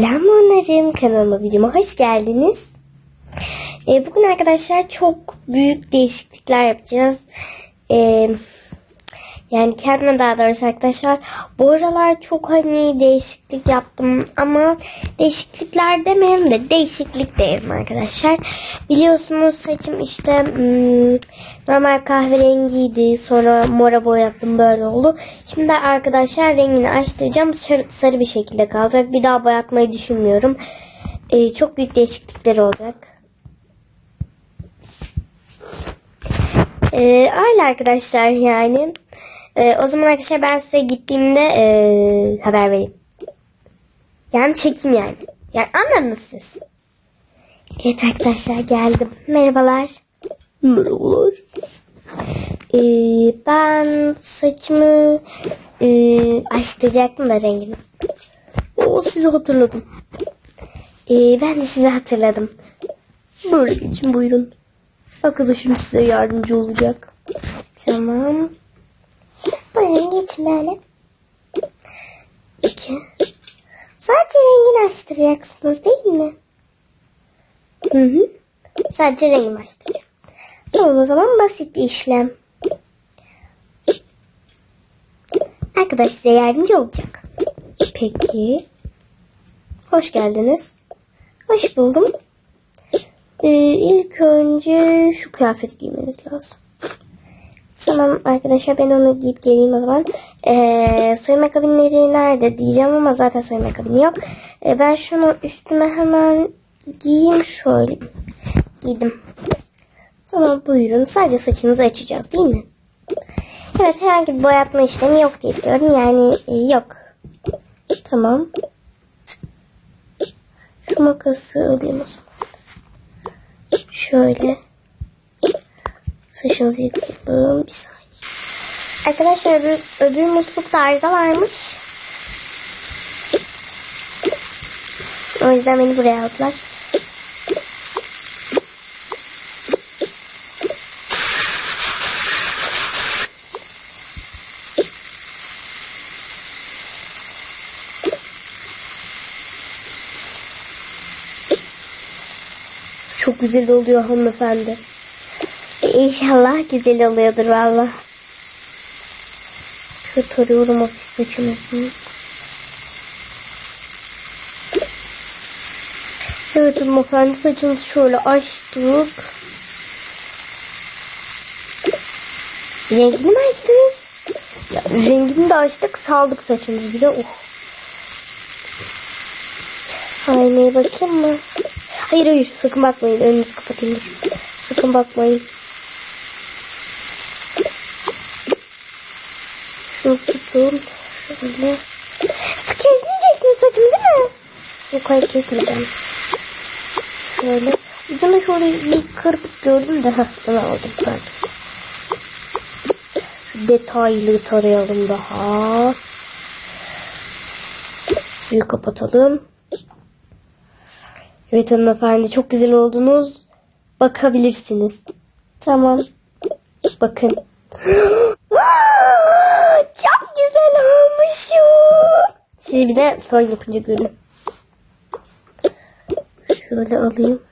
Selamünaleyküm kanalıma videoma hoş geldiniz. Ee, bugün arkadaşlar çok büyük değişiklikler yapacağız. Ee, yani kendime daha doğrusu arkadaşlar bu aralar çok hani değişiklik yaptım ama değişiklikler demeyeyim de değişiklik diyelim arkadaşlar. Biliyorsunuz saçım işte hmm, normal kahverengiydi sonra mora boyattım böyle oldu. Şimdi arkadaşlar rengini açtıracağım sarı, sarı bir şekilde kalacak bir daha boyatmayı düşünmüyorum. Ee, çok büyük değişiklikler olacak. Ee, öyle arkadaşlar yani. Ee, o zaman arkadaşlar ben size gittiğimde ee, haber vereyim. Yani çekeyim yani. Yani anladınız siz. Evet arkadaşlar geldim. Merhabalar. Merhabalar. Ee, ben saçımı ee, açtıracaktım da rengini. O sizi hatırladım. Ee, ben de sizi hatırladım. Böyle geçin buyurun. Arkadaşım size yardımcı olacak. Tamam. Buyurun geçin böyle. İki. Sadece rengini açtıracaksınız değil mi? Hı hı. Sadece rengini açtıracağım. O zaman basit bir işlem. Arkadaş size yardımcı olacak. Peki. Hoş geldiniz. Hoş buldum. Ee, ilk önce şu kıyafeti giymeniz lazım. Tamam arkadaşlar ben onu giyip geleyim o zaman. Ee, soyunma kabinleri nerede diyeceğim ama zaten soyunma kabini yok. Ee, ben şunu üstüme hemen giyeyim şöyle. Giydim. Tamam buyurun. Sadece saçınızı açacağız değil mi? Evet herhangi bir boyatma işlemi yok diye biliyorum. Yani e, yok. Tamam. Şu makası alayım o zaman. Şöyle. Saçınızı yıkayalım. Bir saniye. Arkadaşlar öbür, öbür muslukta arıza varmış. O yüzden beni buraya aldılar. Çok güzel oluyor hanımefendi. İnşallah güzel oluyordur valla. Şöyle tarıyorum hafif saçımızı. Evet hanımefendi saçınızı şöyle açtık. Rengini mi açtınız? Ya, rengini de açtık saldık saçımızı bir de. Oh. Aynaya bakayım mı? Hayır hayır sakın bakmayın önünüzü kapatın. Sakın bakmayın. Tutun. Şöyle. Kesmeyeceksiniz saçımı değil mi? Yok hayır kesmeyeceğim. Şöyle. Ucuna şöyle bir kırpık gördüm de. Heh onu aldım. Şu detaylı tarayalım daha. Suyu kapatalım. Evet hanımefendi çok güzel oldunuz. Bakabilirsiniz. Tamam. Bakın. Siz bir de fön yapınca görün. Şöyle alayım.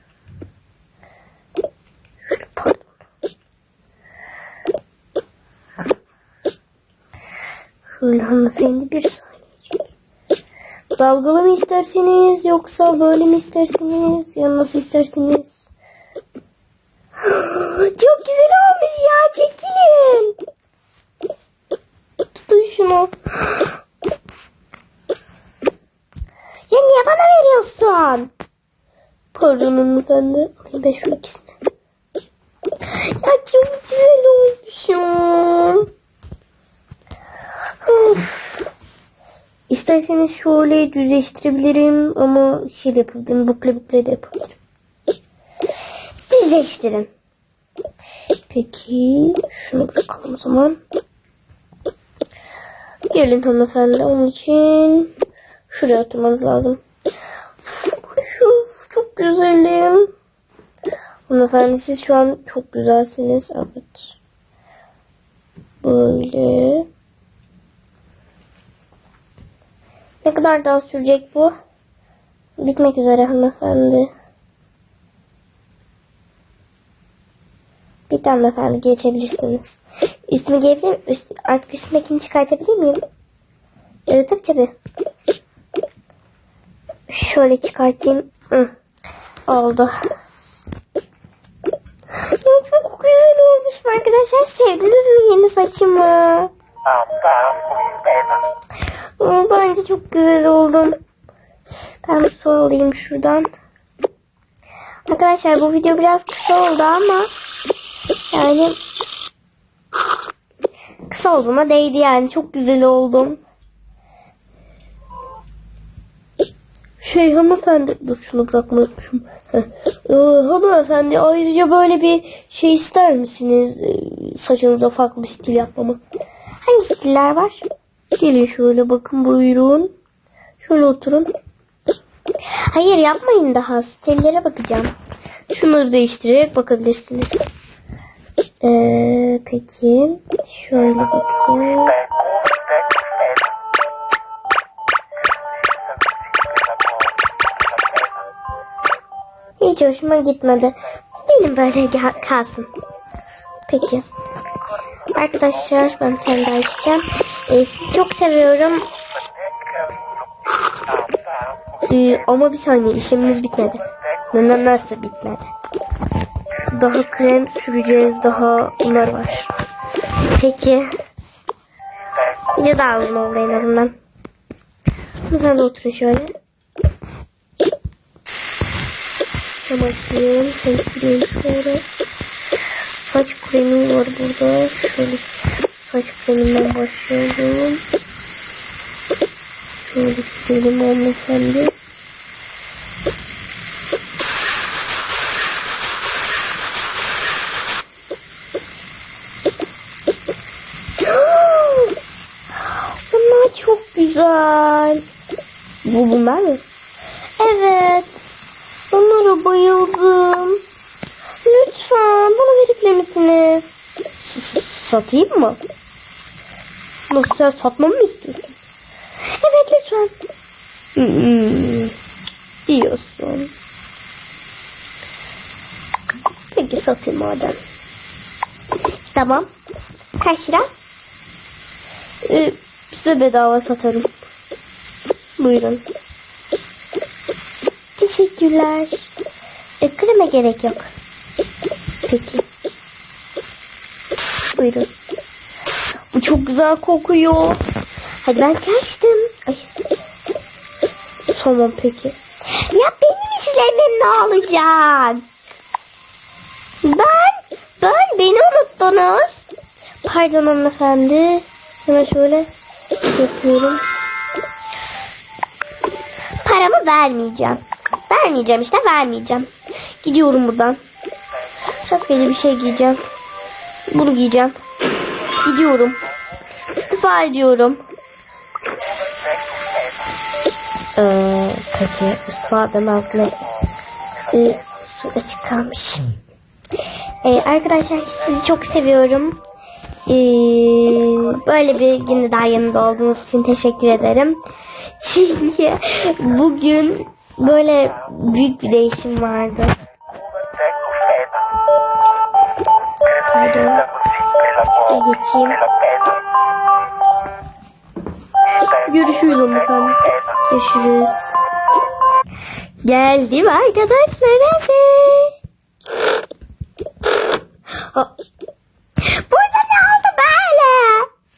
Şöyle hanımefendi bir saniye. Dalgalı mı isterseniz yoksa böyle mi istersiniz ya nasıl istersiniz? Çok güzel olmuş ya çekilin. Tutun şunu. Ya niye bana veriyorsun? Pardon hanımefendi. Alayım ben şu ikisini. Ya çok güzel olmuşum. Of. İsterseniz şöyle düzleştirebilirim ama şey de yapabilirim. Bukle bukle de yapabilirim. Düzleştirin. Peki şunu bırakalım o zaman. Gelin hanımefendi onun için şuraya oturmanız lazım. Çok güzelim. Hanımefendi siz şu an çok güzelsiniz. Evet. Böyle. Ne kadar daha sürecek bu? Bitmek üzere hanımefendi. Tane hanımefendi geçebilirsiniz. Üstümü giyebilir miyim? Üst, artık üstümdekini çıkartabilir miyim? Evet tabii tabii. Şöyle çıkartayım. Hı. Oldu. Ya çok güzel olmuş arkadaşlar. Sevdiniz mi yeni saçımı? Aa, bence çok güzel oldum. Ben bir su alayım şuradan. Arkadaşlar bu video biraz kısa oldu ama yani kısa olduğuna değdi yani. Çok güzel oldum. Şey hanımefendi dur şunu. Heh. Ee, hanımefendi ayrıca böyle bir şey ister misiniz? Ee, saçınıza farklı bir stil yapmamı. Hangi stiller var? Gelin şöyle bakın buyurun. Şöyle oturun. Hayır yapmayın daha. Stillere bakacağım. Şunları değiştirerek bakabilirsiniz. Ee, peki. Şöyle bakayım. Hiç hoşuma gitmedi. Benim böyle kalsın. Peki. Arkadaşlar ben bir tane. Ee, çok seviyorum. Ee, ama bir saniye işlemimiz bitmedi. Neden nasıl bitmedi? Daha krem süreceğiz. Daha bunlar var. Peki. Video daha uzun oldu en azından. Lütfen oturun şöyle. Bakayım. Şöyle şöyle. Saç kremi var burada. Şöyle saç kreminden başlayalım. Şöyle silelim hanımefendi. Bunlar çok güzel. Bu bunlar mı? Evet. Bunlara bayıldım. Lütfen bana verebilir misiniz? Satayım mı? Nasıl sen satmamı mı istiyorsun? Evet lütfen. Hmm, diyorsun. Peki satayım madem. Tamam. Kaç lira? Ee, size bedava satarım. Buyurun. Teşekkürler. E, kreme gerek yok. Peki. Buyurun. Bu çok güzel kokuyor. Hadi ben kaçtım. Ay. Tamam peki. Ya benim işlemim ne olacak? Ben, ben beni unuttunuz. Pardon hanımefendi. Hemen şöyle yapıyorum. Paramı vermeyeceğim. Vermeyeceğim işte vermeyeceğim. Gidiyorum buradan. Rastgele bir şey giyeceğim. Bunu giyeceğim. Gidiyorum. İstifa ediyorum. Ee, peki istifa demem ne? Ee, su açık kalmış. Ee, arkadaşlar sizi çok seviyorum. Ee, böyle bir günde daha yanında olduğunuz için teşekkür ederim. Çünkü bugün böyle büyük bir değişim vardı. Pardon. Geçeyim. Görüşürüz hanımefendi. Görüşürüz. Geldim arkadaşlar eve.